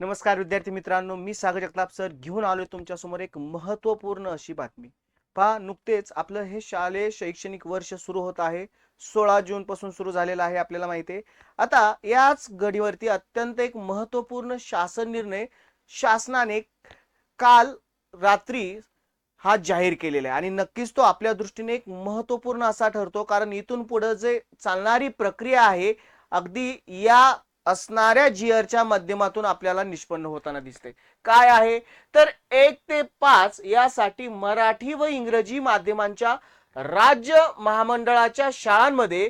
नमस्कार विद्यार्थी मित्रांनो मी सागर जगताप सर घेऊन आलोय तुमच्यासमोर एक महत्त्वपूर्ण अशी बातमी. पहा नुकतेच आपलं हे शालेय शैक्षणिक वर्ष सुरू होत आहे. सोळा जून पासून सुरू झालेलं आहे आपल्याला माहिती आहे आता याच घडीवरती अत्यंत एक महत्त्वपूर्ण शासन निर्णय शासनाने काल रात्री हा जाहीर केलेला आहे. आणि नक्कीच तो आपल्या दृष्टीने एक महत्त्वपूर्ण असा ठरतो. कारण इथून पुढे जे चालणारी प्रक्रिया आहे अगदी या असणाऱ्या जिअरच्या माध्यमातून आपल्याला निष्पन्न होताना दिसते काय आहे? तर एक ते पाच यासाठी मराठी व इंग्रजी माध्यमांच्या राज्य महामंडळाच्या शाळांमध्ये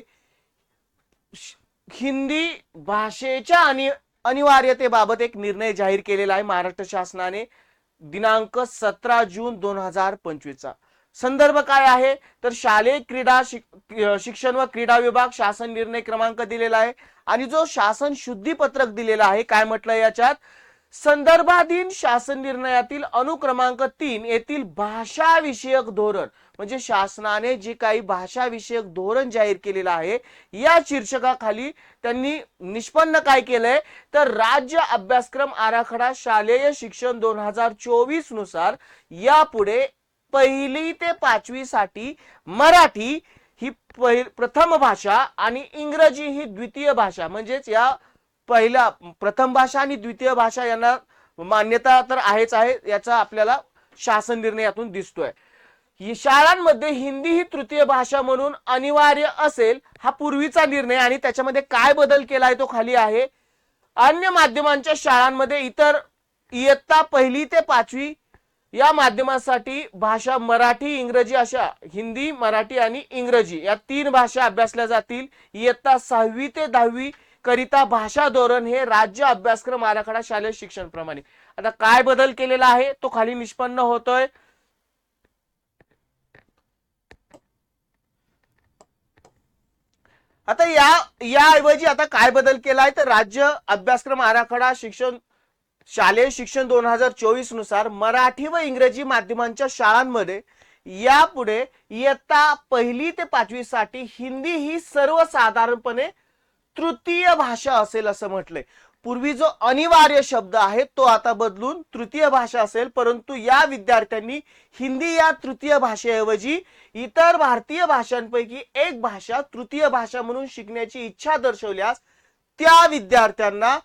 हिंदी भाषेच्या अनि अनिवार्यतेबाबत एक निर्णय जाहीर केलेला आहे महाराष्ट्र शासनाने. दिनांक सतरा जून दोन हजार पंचवीसचा. संदर्भ काय आहे? तर शालेय क्रीडा शिक- शिक्षण व क्रीडा विभाग शासन निर्णय क्रमांक दिलेला आहे आणि जो शासन शुद्धीपत्रक दिलेला आहे काय म्हटलं याच्यात? संदर्भाधीन शासन निर्णयातील अनुक्रमांक तीन येथील भाषाविषयक धोरण म्हणजे शासनाने जे काही भाषाविषयक धोरण जाहीर केलेलं आहे या शीर्षकाखाली त्यांनी निष्पन्न काय केलंय? तर राज्य अभ्यासक्रम आराखडा शालेय शिक्षण दोन हजार चोवीसनुसार यापुढे पहिली ते पाचवी साठी मराठी ही प्रथम भाषा आणि इंग्रजी ही द्वितीय भाषा. म्हणजेच या पहिल्या प्रथम भाषा आणि द्वितीय भाषा यांना मान्यता तर आहेच आहे याचा आपल्याला शासन निर्णयातून दिसतोय. ही शाळांमध्ये हिंदी ही तृतीय भाषा म्हणून अनिवार्य असेल हा पूर्वीचा निर्णय आणि त्याच्यामध्ये काय बदल केला आहे तो खाली आहे. अन्य माध्यमांच्या शाळांमध्ये इतर इयत्ता पहिली ते पाचवी या माध्यमासाठी भाषा मराठी इंग्रजी अशा हिंदी मराठी आणि इंग्रजी या तीन भाषा अभ्यासल्या जातील. इयत्ता सहावी ते दहावी करिता भाषा धोरण हे राज्य अभ्यासक्रम आराखडा शालेय शिक्षण प्रमाणे. आता काय बदल केलेला आहे? तो खाली निष्पन्न होतोय. आता या याऐवजी आता काय बदल केलाय? तर राज्य अभ्यासक्रम आराखडा शिक्षण शालेय शिक्षण दोन हजार चोवीसनुसार मराठी व इंग्रजी माध्यमांच्या शाळांमध्ये यापुढे इयत्ता पहिली ते पाचवी साठी हिंदी ही सर्वसाधारणपणे तृतीय भाषा असेल असं म्हटलंय. पूर्वी जो अनिवार्य शब्द आहे तो आता बदलून तृतीय भाषा असेल परंतु या विद्यार्थ्यांनी हिंदी या तृतीय भाषेऐवजी इतर भारतीय भाषांपैकी एक भाषा तृतीय भाषा म्हणून शिकण्याची इच्छा दर्शवल्यास त्या विद्यार्थ्यांना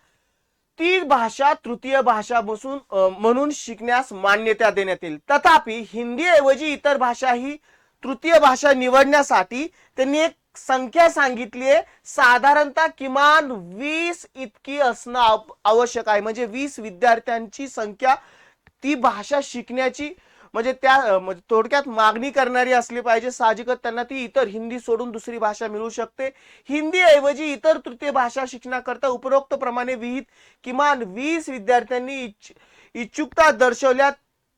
ती भाषा तृतीय भाषा बसून म्हणून शिकण्यास मान्यता देण्यात येईल. तथापि हिंदी ऐवजी इतर भाषा ही तृतीय भाषा निवडण्यासाठी त्यांनी एक संख्या सांगितली आहे. साधारणतः किमान वीस इतकी असणं आवश्यक आहे. म्हणजे वीस विद्यार्थ्यांची संख्या ती भाषा शिकण्याची म्हणजे त्या म्हणजे थोडक्यात मागणी करणारी असली पाहिजे. साहजिकच त्यांना ती इतर हिंदी सोडून दुसरी भाषा मिळू शकते. हिंदी ऐवजी इतर तृतीय भाषा शिक्षणाकरता उपरोक्त प्रमाणे विहित किमान वीस विद्यार्थ्यांनी इच्छ- इच्छुकता दर्शवल्या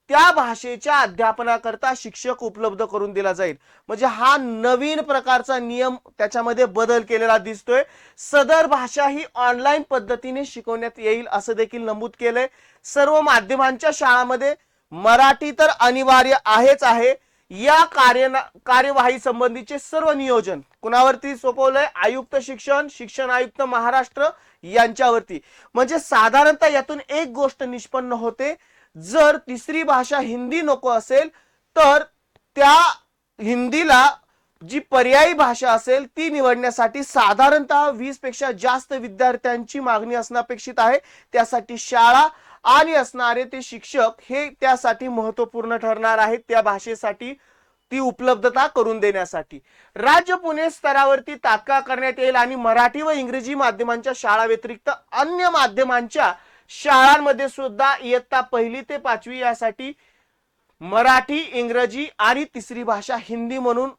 त्या भाषेच्या अध्यापनाकरता शिक्षक उपलब्ध करून दिला जाईल. म्हणजे हा नवीन प्रकारचा नियम त्याच्यामध्ये बदल केलेला दिसतोय. सदर भाषा ही ऑनलाईन पद्धतीने शिकवण्यात येईल असं देखील नमूद केलंय. सर्व माध्यमांच्या शाळामध्ये मराठी तर अनिवार्य आहेच आहे. या कार्य कार्यवाही संबंधीचे सर्व नियोजन कुणावरती सोपवलंय? आयुक्त शिक्षण शिक्षण आयुक्त महाराष्ट्र यांच्यावरती. म्हणजे साधारणतः यातून एक गोष्ट निष्पन्न होते. जर तिसरी भाषा हिंदी नको असेल तर त्या हिंदीला जी पर्यायी भाषा असेल ती निवडण्यासाठी साधारणतः वीसपेक्षा जास्त विद्यार्थ्यांची मागणी असणं अपेक्षित आहे. त्यासाठी शाळा आणि असणारे ते शिक्षक हे त्यासाठी महत्त्वपूर्ण ठरणार आहेत त्या भाषेसाठी ती उपलब्धता करून देण्यासाठी. राज्य पुणे स्तरावरती तात्काळ करण्यात येईल आणि मराठी व इंग्रजी माध्यमांच्या शाळा व्यतिरिक्त अन्य माध्यमांच्या शाळांमध्ये सुद्धा इयत्ता पहिली ते पाचवी यासाठी मराठी इंग्रजी आणि तिसरी भाषा हिंदी म्हणून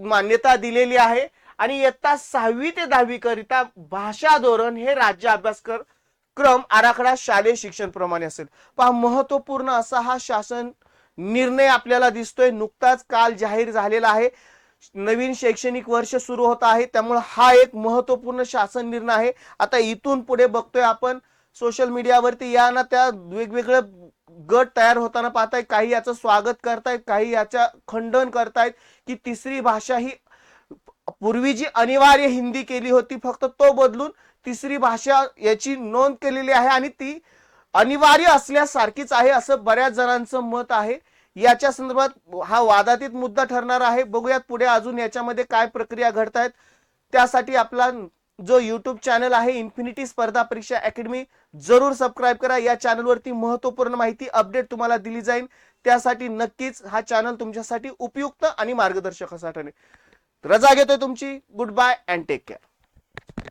मान्यता दिलेली आहे. आणि इयत्ता सहावी ते दहावी करिता भाषा धोरण हे राज्य अभ्यासक्रम क्रम आराखडा शालेय शिक्षण प्रमाणे असेल. पहा महत्त्वपूर्ण असा हा शासन निर्णय आपल्याला दिसतोय. नुकताच काल जाहीर झालेला आहे. नवीन शैक्षणिक वर्ष सुरू होत आहे. त्यामुळे हा एक महत्त्वपूर्ण शासन निर्णय आहे. आता इथून पुढे बघतोय आपण सोशल मीडियावरती या ना त्या वेगवेगळे गट तयार होताना पाहताय. काही याचं स्वागत करतायत काही याच्या खंडन करतायत की तिसरी भाषा ही पूर्वी जी अनिवार्य हिंदी केली होती फक्त तो बदलून तिसरी भाषा याची नोंद केलेली आहे आणि ती अनिवार्य असल्यासारखीच आहे असं बऱ्याच जणांचं मत आहे. याच्या संदर्भात हा वादातीत मुद्दा ठरणार आहे. बघूयात पुढे अजून याच्यामध्ये काय प्रक्रिया घडत आहेत त्यासाठी आपला जो युट्यूब चॅनल आहे इन्फिनिटी स्पर्धा परीक्षा अकॅडमी जरूर सबस्क्राईब करा. या चॅनलवरती महत्त्वपूर्ण माहिती अपडेट तुम्हाला दिली जाईल. त्यासाठी नक्कीच हा चॅनल तुमच्यासाठी उपयुक्त आणि मार्गदर्शक असा ठरेल. रजा घेतोय तुमची. Good bye and take care